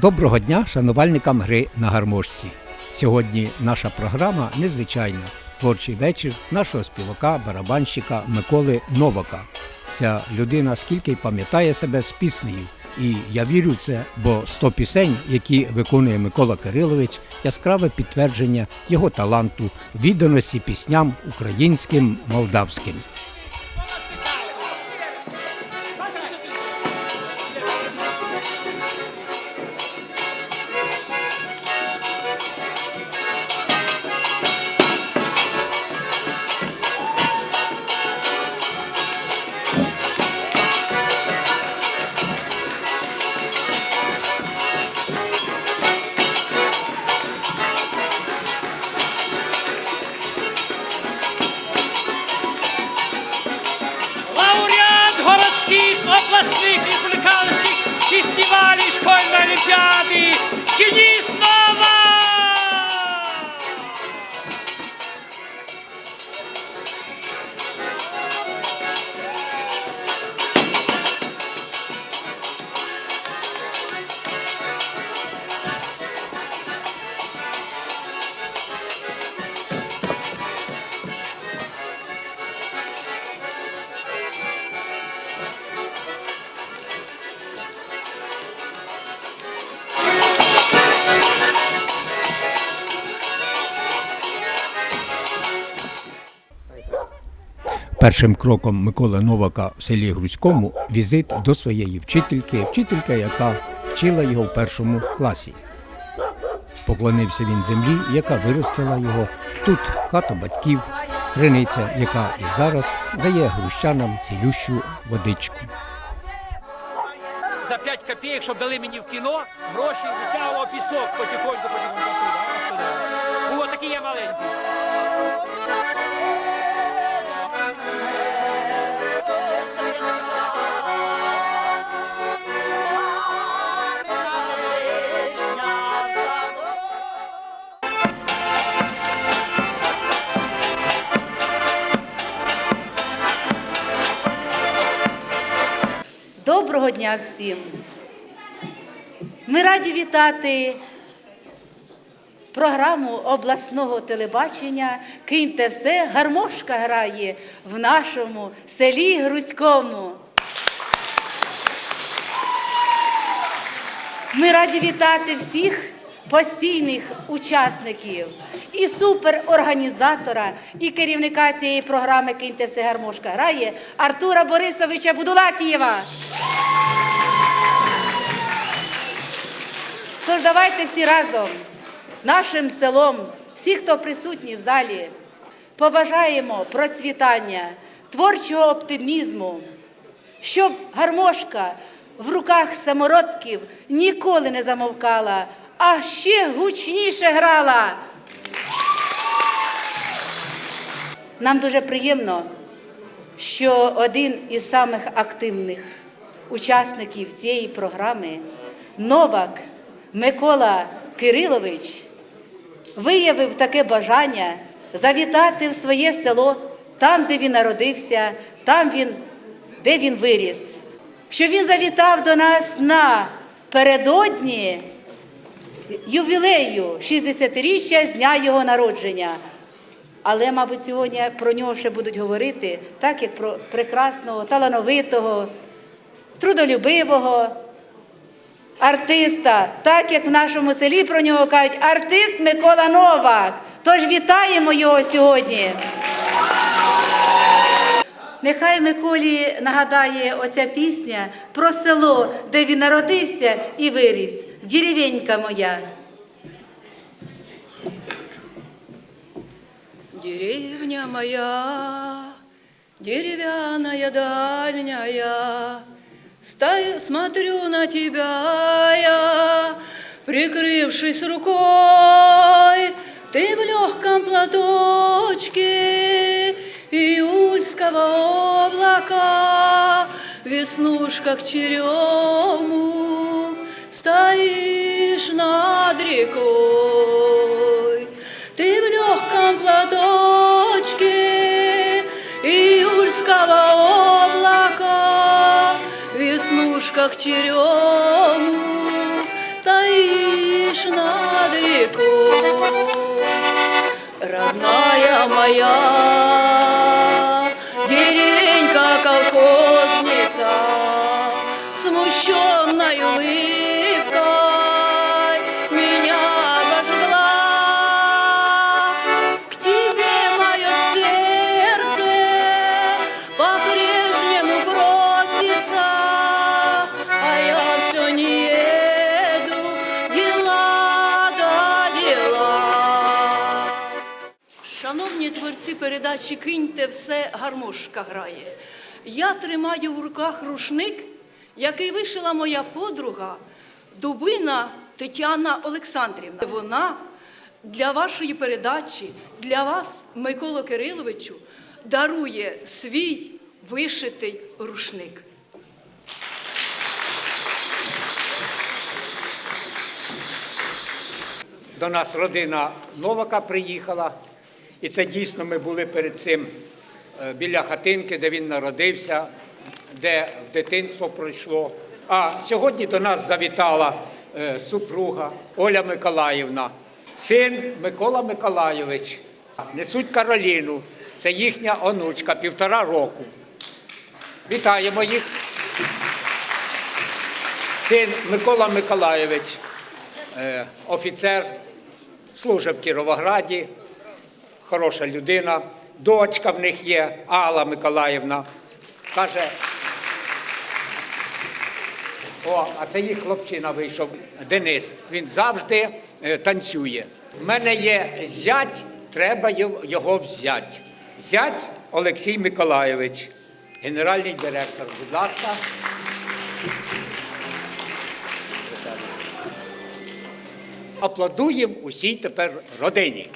Доброго дня шанувальникам гри на гармошці. Сьогодні наша програма незвичайна. Творчий вечір нашого співака, барабанщика Миколи Новака. Ця людина скільки й пам'ятає себе з піснею. І я вірю в це, бо 100 пісень, які виконує Микола Кирилович, яскраве підтвердження його таланту, відданості пісням українським, молдавським. Першим кроком Миколи Новака в селі Грузькому візит до своєї вчительки, вчителька, яка вчила його в першому класі. Поклонився він землі, яка виростила його. Тут хата батьків, криниця, яка і зараз дає грузчанам цілющу водичку. За 5 копійок, щоб дали мені в кіно, гроші витягував пісок потихоньку, потихоньку. Було такі я маленький. Доброго дня всім! Ми раді вітати програму обласного телебачення Киньте все, гармошка грає в нашому селі Грузькому. Ми раді вітати всіх постійних учасників і суперорганізатора, і керівника цієї програми Киньте все гармошка грає Артура Борисовича Будулатієва. Тож давайте всі разом нашим селом, всі, хто присутні в залі, побажаємо процвітання, творчого оптимізму, щоб гармошка в руках самородків ніколи не замовкала, а ще гучніше грала. Нам дуже приємно, що один із самих активних учасників цієї програми, Новак Микола Кирилович, виявив таке бажання завітати в своє село, там, де він народився, там, він, де він виріс. Що він завітав до нас на передодні ювілею 60-річчя з дня його народження. Але, мабуть, сьогодні про нього ще будуть говорити так, як про прекрасного, талановитого, трудолюбивого артиста, так як в нашому селі про нього кажуть, артист Микола Новак. Тож вітаємо його сьогодні. Нехай Миколі нагадає оця пісня про село, де він народився і виріс. Деревенька моя. Деревня моя, деревянная дальняя, Стою, смотрю на тебя я, прикрывшись рукой, Ты в легком платочке июльского облака, Веснушка к черемух, стоишь над рекой, ты в легком платочке и июльского облака, в веснушках черему стоишь над рекой, родная моя деревенька. Шановні передачі Киньте все гармошка грає. Я тримаю в руках рушник, який вишила моя подруга Дубина Тетяна Олександрівна. Вона для вашої передачі, для вас, Миколо Кириловичу, дарує свій вишитий рушник. До нас родина Новака приїхала, і це дійсно ми були перед цим е, біля хатинки, де він народився, де в дитинство пройшло. А сьогодні до нас завітала е, супруга Оля Миколаївна, син Микола Миколайович. Несуть Кароліну, це їхня онучка, півтора року. Вітаємо їх. Син Микола Миколайович, е, офіцер, служив в Кіровограді, хороша людина. Дочка в них є, Алла Миколаївна. Каже, о, а це їх хлопчина вийшов, Денис. Він завжди е, танцює. У мене є зять, треба його- взяти. Зять Олексій Миколайович, генеральний директор. Будь ласка. Аплодуємо усій тепер родині.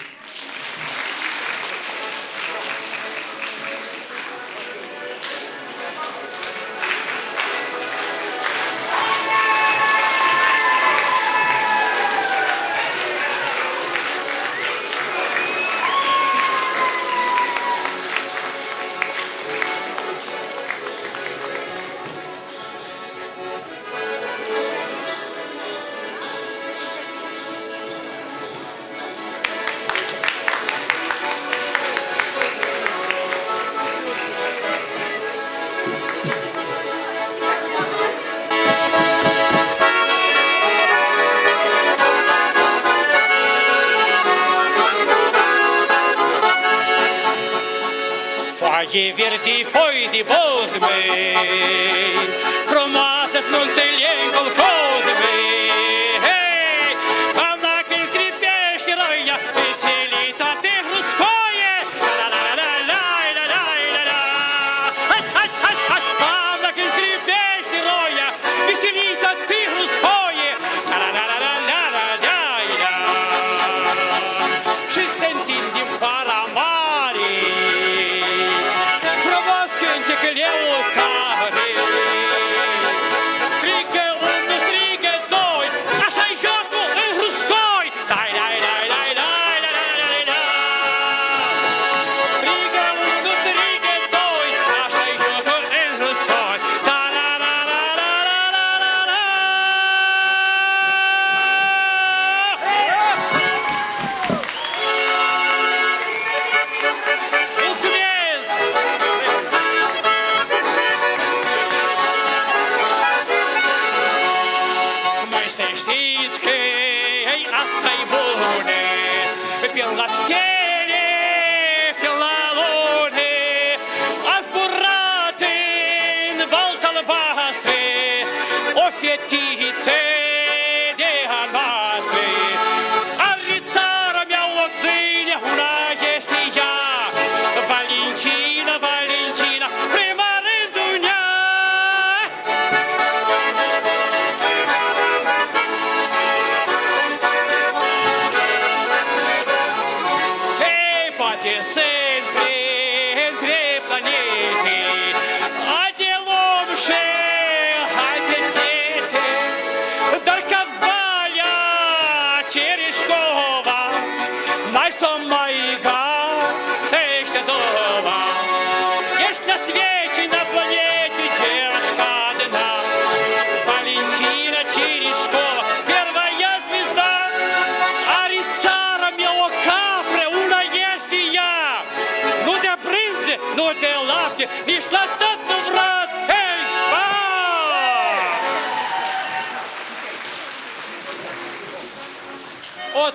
kasta i bordet. Björn Rastén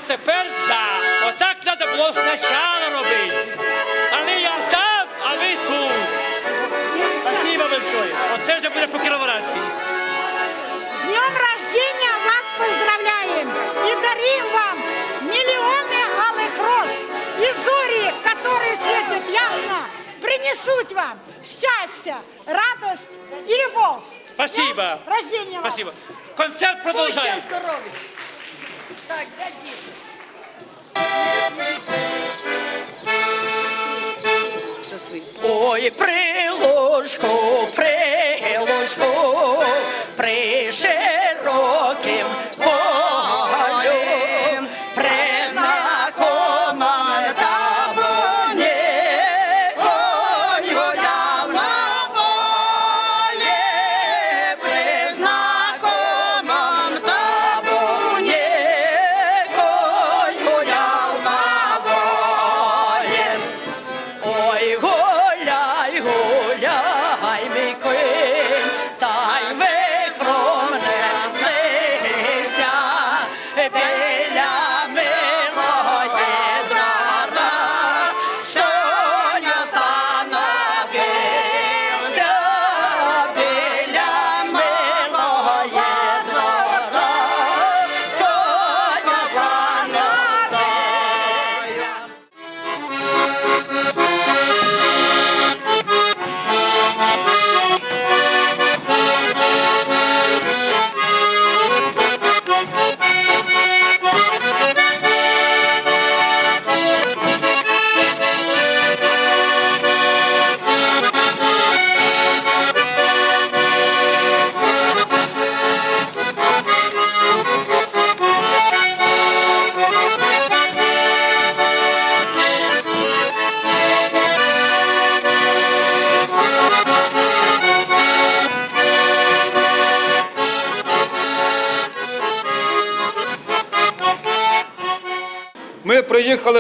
тепер так. Отак треба було спочатку робити. А не я там, а ви тут. Спасибо большое. Оце вже буде по Кіровоградськи. С днем рождения вас поздравляем и дарим вам миллионы алых роз и зори, которые светят ясно, принесут вам счастье, радость и любовь. Спасибо. С днем Рождения вас. Спасибо. Концерт продовжаємо. Так, дядь Ой, прилужку, прилужку, при широким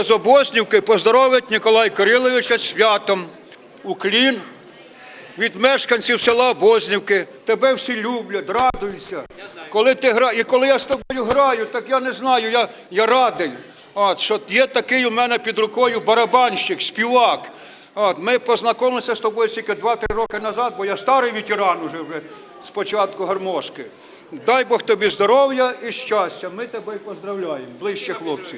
з Обоснівки поздоровити Ніколая Кириловича святом. Уклін від мешканців села Обознівки. Тебе всі люблять, радуються. Коли ти гра... І коли я з тобою граю, так я не знаю, я, я радий. От, що є такий у мене під рукою барабанщик, співак. От, ми познайомилися з тобою тільки 2-3 роки назад, бо я старий ветеран уже вже з початку гармошки. Дай Бог тобі здоров'я і щастя. Ми тебе поздравляємо. Ближче хлопці.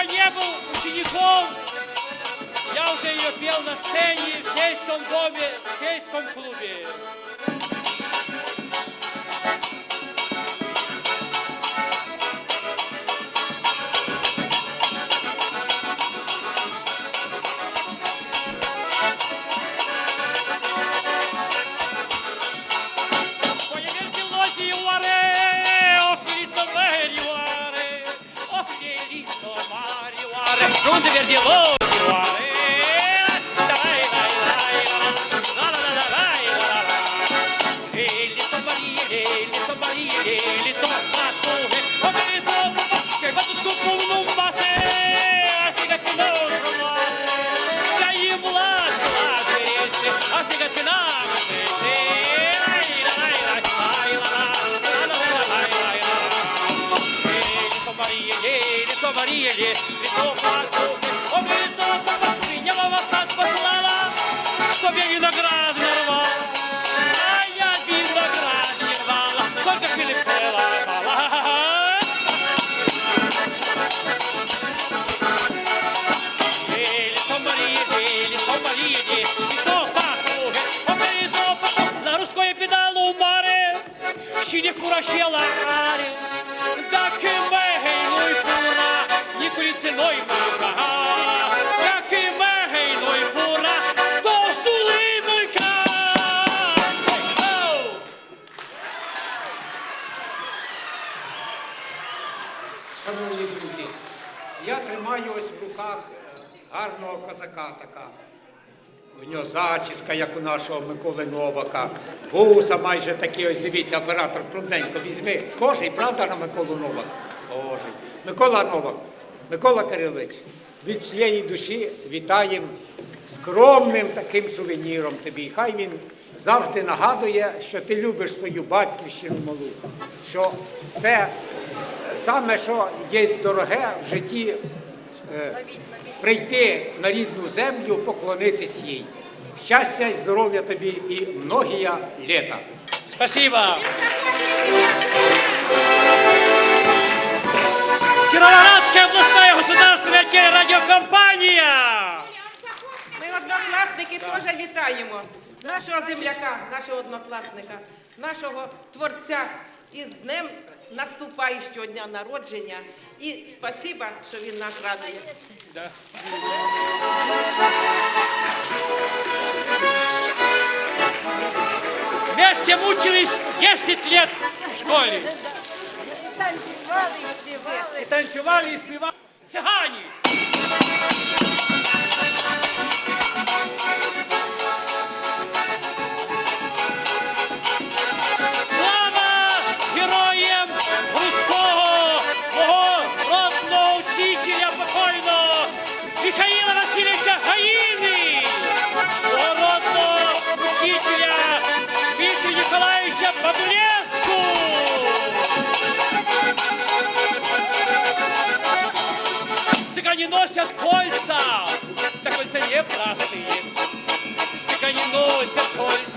Еще не был учеником, я уже ее пел на сцене в сельском доме, в сельском клубе. Maria, ele, ele, ele, ele, ele, я виноград нарвал. А я виноград не рвала, только. Лето Мария, Лето Мария, Лето Пакуки, Обрезал на русское педалу маре, ще не фураше ларе, так и мегейной фура, ніколи ціною мука. Тримаю ось в руках е, гарного козака така. У нього зачіска, як у нашого Миколи Новака. Вуса майже такі, ось дивіться, оператор крупненько візьми. Схожий, правда, на Миколу Новака? Схожий. Микола Новак, Микола Кирилович, від всієї душі вітаємо скромним таким сувеніром тобі. Хай він завжди нагадує, що ти любиш свою батьківщину малу, що це саме, що є дороге в житті е, прийти на рідну землю, поклонитись їй. Щастя і здоров'я тобі і многія літа. Спасибо. Кировоградская областная государственная телерадиокомпания. Ми однокласники теж вітаємо нашого земляка, нашого однокласника, нашого творця із днем наступаючого щодня народження. І спасіба, що він нас радує. Да. Вместе мучились 10 лет в школе. И танцевали, и спевали. Цыгане! Носят кольца, так кольца не простые. Цыгане носят кольца,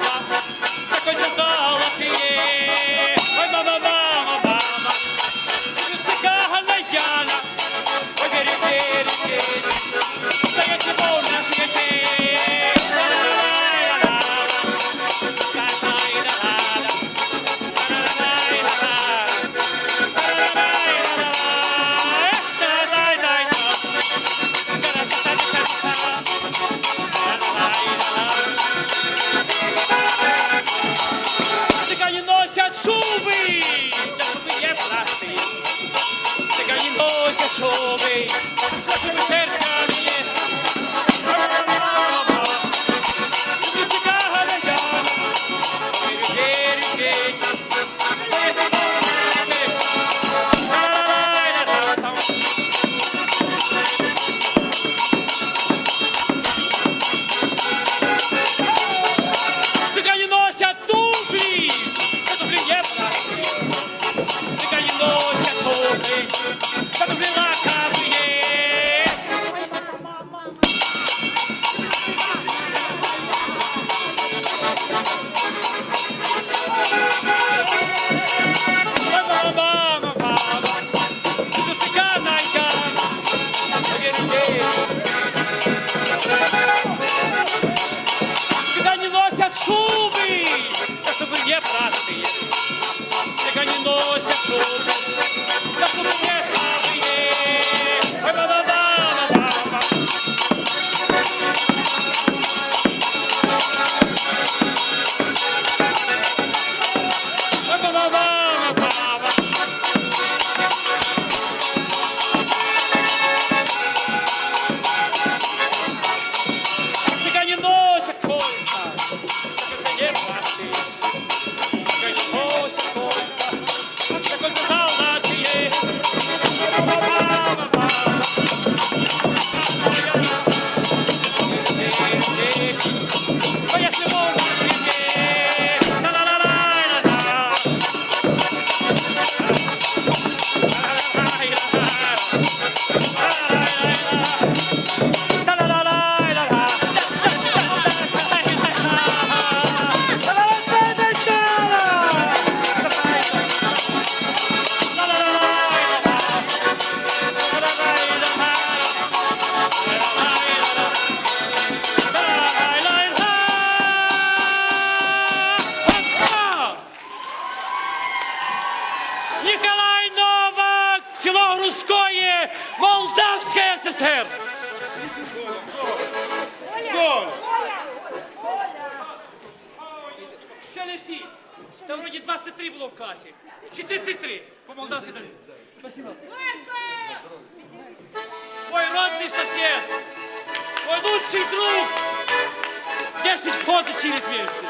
Белорусское Молдавское ССР. Ще не всі. Та вроді 23 було в класі. Чи 33? По-молдавськи далі. Спасибо. Мой родный сосед. Мой лучший друг. 10 год учились вместе.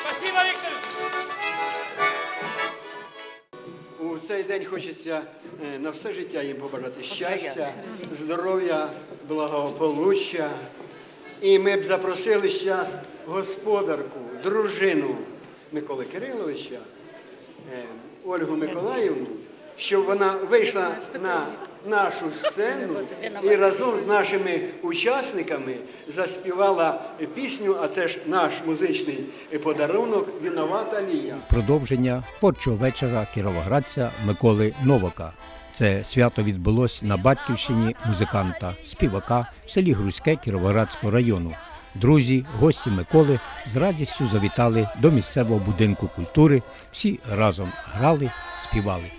Спасибо, Виктор. цей день хочеться е, на все життя їм побажати щастя, здоров'я, благополуччя. І ми б запросили зараз господарку, дружину Миколи Кириловича, е, Ольгу Миколаївну, щоб вона вийшла на нашу сцену і разом з нашими учасниками заспівала пісню, а це ж наш музичний подарунок Віновата Лія. Продовження творчого вечора кіровоградця Миколи Новака. Це свято відбулось на батьківщині музиканта, співака в селі Грузьке Кіровоградського району. Друзі, гості Миколи з радістю завітали до місцевого будинку культури. Всі разом грали, співали.